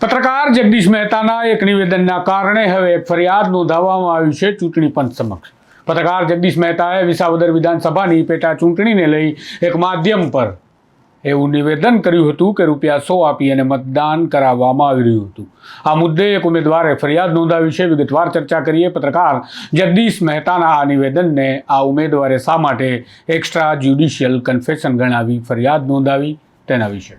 પત્રકાર જગદીશ મહેતાના એક નિવેદનના કારણે હવે એક ફરિયાદ નોંધાવવામાં આવી છે ચૂંટણી પંચ સમક્ષ. પત્રકાર જગદીશ મહેતાએ વિસાવદર વિધાનસભાની પેટા ચૂંટણીને લઈ એક માધ્યમ પર એવું નિવેદન કર્યું હતું કે રૂપિયા સો આપી અને મતદાન કરાવવામાં આવી રહ્યું હતું. આ મુદ્દે એક ઉમેદવારે ફરિયાદ નોંધાવી છે. વિગતવાર ચર્ચા કરીએ. પત્રકાર જગદીશ મહેતાના આ નિવેદનને આ ઉમેદવારે શા માટે એક્સ્ટ્રા જ્યુડિશિયલ કન્ફેશન ગણાવી ફરિયાદ નોંધાવી તેના વિશે.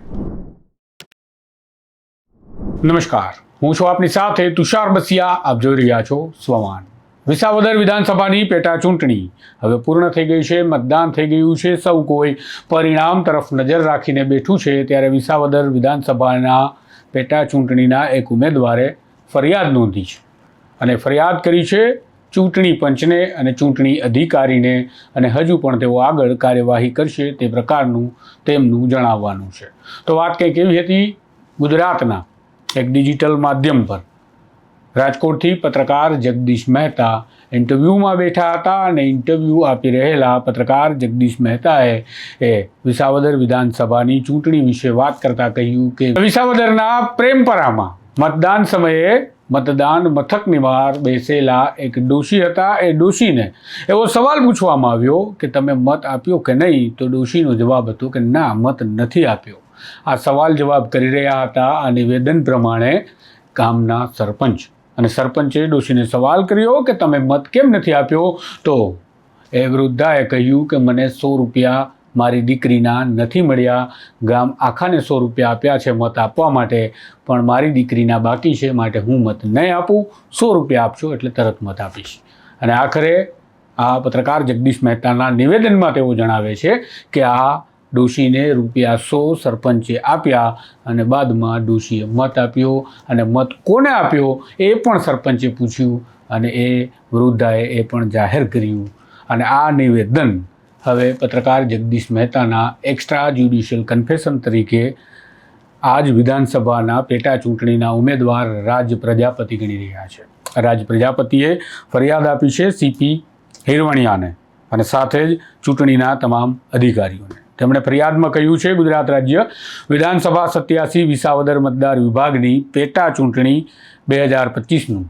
નમસ્કાર. હું છું આપની સાથે તુષાર બસિયા. આપ જોઈ રહ્યા છો સ્વમાન. વિસાવદર વિધાનસભાની પેટા ચૂંટણી. હવે પૂર્ણ થઈ ગઈ છે, મતદાન થઈ ગયું છે, સૌ કોઈ પરિણામ તરફ નજર રાખીને બેઠું છે ત્યારે વિસાવદર વિધાનસભાના પેટા ચૂંટણીના એક ઉમેદવારે ફરિયાદ નોંધી છે. અને ફરિયાદ કરી છે ચૂંટણી પંચને અને ચૂંટણી અધિકારીને અને હજુ પણ તેઓ આગળ કાર્યવાહી કરશે તે પ્રકારનું તેમનું જણાવવાનું છે. તો વાત કંઈક એવી હતી, ગુજરાતના એક ડિજિટલ માધ્યમ પર. રાજકોટથી પત્રકાર જગદીશ મહેતા ઇન્ટરવ્યૂમાં બેઠા હતા અને ઇન્ટરવ્યૂ આપી રહેલા પત્રકાર જગદીશ મહેતાએ એ વિસાવદર વિધાનસભાની ચૂંટણી વિશે વાત કરતા કહ્યું કે વિસાવદરના પ્રેમપરામાં મતદાન સમયે મતદાન મથકની બહાર બેસેલા એક ડોશી હતા. એ ડોશીને એવો સવાલ પૂછવામાં આવ્યો કે તમે મત આપ્યો કે નહીં? તો ડોશીનો જવાબ હતો કે ના, મત નથી આપ્યો. આ સવાલ જવાબ કરી રહ્યા હતા આ નિવેદન પ્રમાણે ગામના સરપંચ. અને સરપંચે ડોશીને સવાલ કર્યો કે તમે મત કેમ નથી આપ્યો? તો એ વૃદ્ધાએ કહ્યું કે મને સો રૂપિયા મારી દીકરીના નથી મળ્યા. ગામ આખાને સો રૂપિયા આપ્યા છે મત આપવા માટે, પણ મારી દીકરીના બાકી છે માટે હું મત નહીં આપું. સો રૂપિયા આપશો એટલે તરત મત આપીશ. અને આખરે આ પત્રકાર જગદીશ મહેતાના નિવેદનમાં તેઓ જણાવે છે કે આ ડોશીને રૂપિયા સો સરપંચે આપ્યા અને બાદમાં ડોશીએ મત આપ્યો અને મત કોને આપ્યો એ પણ સરપંચે પૂછ્યું અને એ વૃદ્ધાએ એ પણ જાહેર કર્યું. અને આ નિવેદન હવે પત્રકાર જગદીશ મહેતાના એક્સ્ટ્રા જ્યુડિશિયલ કન્ફેશન તરીકે આજ વિધાનસભાના પેટા ચૂંટણીના ઉમેદવાર રાજ પ્રજાપતિ ગણી રહ્યા છે. રાજ પ્રજાપતિએ ફરિયાદ આપી છે સીપી હિરવણિયાને અને સાથે જ ચૂંટણીના તમામ અધિકારીઓને. તેમણે ફરિયાદમાં કહ્યું છે, ગુજરાત રાજ્ય વિધાનસભા સત્યાસી વિસાવદર મતદાર વિભાગની પેટા ચૂંટણી બે હજાર પચીસનું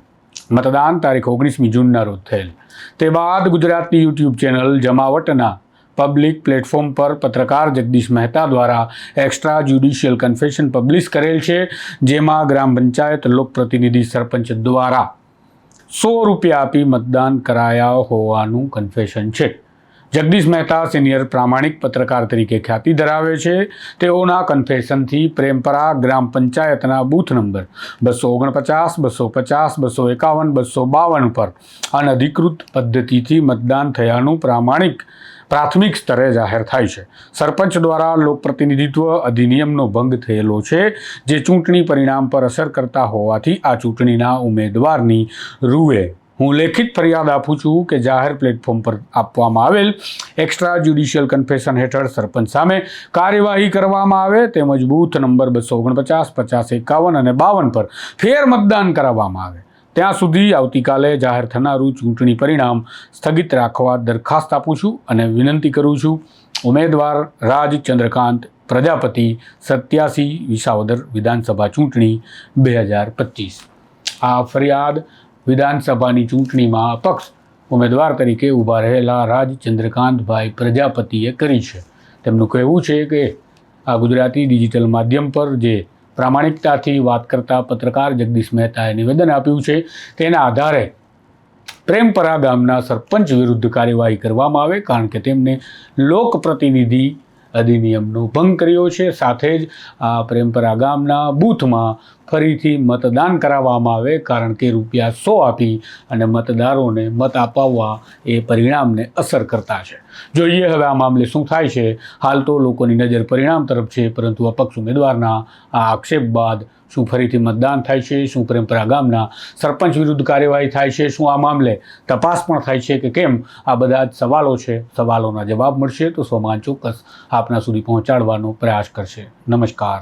મતદાન તારીખ ઓગણીસમી જૂનના રોજ થયેલ. તે બાદ ગુજરાતની યુટ્યુબ ચેનલ જમાવટના પબ્લિક પ્લેટફોર્મ પર પત્રકાર જગદીશ મહેતા દ્વારા એક્સ્ટ્રા જ્યુડિશિયલ કન્ફેશન પબ્લિશ કરેલ છે, જેમાં ગ્રામ પંચાયત લોકપ્રતિનિધિ સરપંચ દ્વારા સો રૂપિયા આપી મતદાન કરાયા હોવાનું કન્ફેશન છે. જગદીશ મહેતા સિનિયર પ્રામાણિક પત્રકાર તરીકે ખ્યાતિ ધરાવે છે. તેઓના કન્ફેશનથી પ્રેમપરા ગ્રામ પંચાયતના બૂથ નંબર બસો ઓગણપચાસ, બસો પચાસ, બસો એકાવન, બસો બાવન પર અનધિકૃત પદ્ધતિથી મતદાન થયાનું પ્રામાણિક પ્રાથમિક સ્તરે જાહેર થાય છે. સરપંચ દ્વારા લોકપ્રતિનિધિત્વ અધિનિયમનો ભંગ થયેલો છે, જે ચૂંટણી પરિણામ પર અસર કરતા હોવાથી આ ચૂંટણીના ઉમેદવારની રૂએ હું લેખિત ફરિયાદ આપું છું કે જાહેર પ્લેટફોર્મ પર આપવામાં આવેલ એક્સ્ટ્રા જ્યુડિશિયલ કન્ફેશન હેઠળ સરપંચ સામે કાર્યવાહી કરવામાં આવે, તેમજ બૂથ નંબર બસો ઓગણપચાસ, પચાસ, એકાવન અને બાવન પર ફેર મતદાન કરાવવામાં આવે. ત્યાં સુધી આવતીકાલે જાહેર થનારું ચૂંટણી પરિણામ સ્થગિત રાખવા દરખાસ્ત આપું છું અને વિનંતી કરું છું. ઉમેદવાર રાજ ચંદ્રકાંત પ્રજાપતિ, સત્યાસી વિસાવદર વિધાનસભા ચૂંટણી બે હજાર પચીસ. આ ફરિયાદ વિધાનસભાની ચૂંટણીમાં અપક્ષ ઉમેદવાર તરીકે ઊભા રહેલા રાજ ચંદ્રકાંતભાઈ પ્રજાપતિએ કરી છે. તેમનું કહેવું છે કે આ ગુજરાતી ડિજિટલ માધ્યમ પર જે પ્રામાણિકતાથી વાત કરતા પત્રકાર જગદીશ મહેતાએ નિવેદન આપ્યું છે, તેના આધારે પ્રેમપરા ગામના સરપંચ વિરુદ્ધ કાર્યવાહી કરવામાં આવે, કારણ કે તેમને લોકપ્રતિનિધિ અધિનિયમનો ભંગ કર્યો છે. સાથે જ આ પ્રેમપરા ગામના બૂથમાં ફરીથી મતદાન કરાવવામાં આવે, કારણ કે રૂપિયા સો આપી અને મતદારોને મત અપાવવા એ પરિણામને અસર કરતા છે. જોઈએ હવે આ મામલે શું થાય છે. હાલ તો લોકોની નજર પરિણામ તરફ છે, પરંતુ અપક્ષ ઉમેદવારના આ આક્ષેપ બાદ શું ફરીથી મતદાન થાય છે, શું પ્રેમપરા ગામના સરપંચ વિરુદ્ધ કાર્યવાહી થાય છે, શું આ મામલે તપાસ પણ થાય છે કે કેમ? આ બધા જ સવાલો છે. સવાલોના જવાબ મળશે તો સોમાન ચોક્કસ આપના સુધી પહોંચાડવાનો પ્રયાસ કરશે. નમસ્કાર.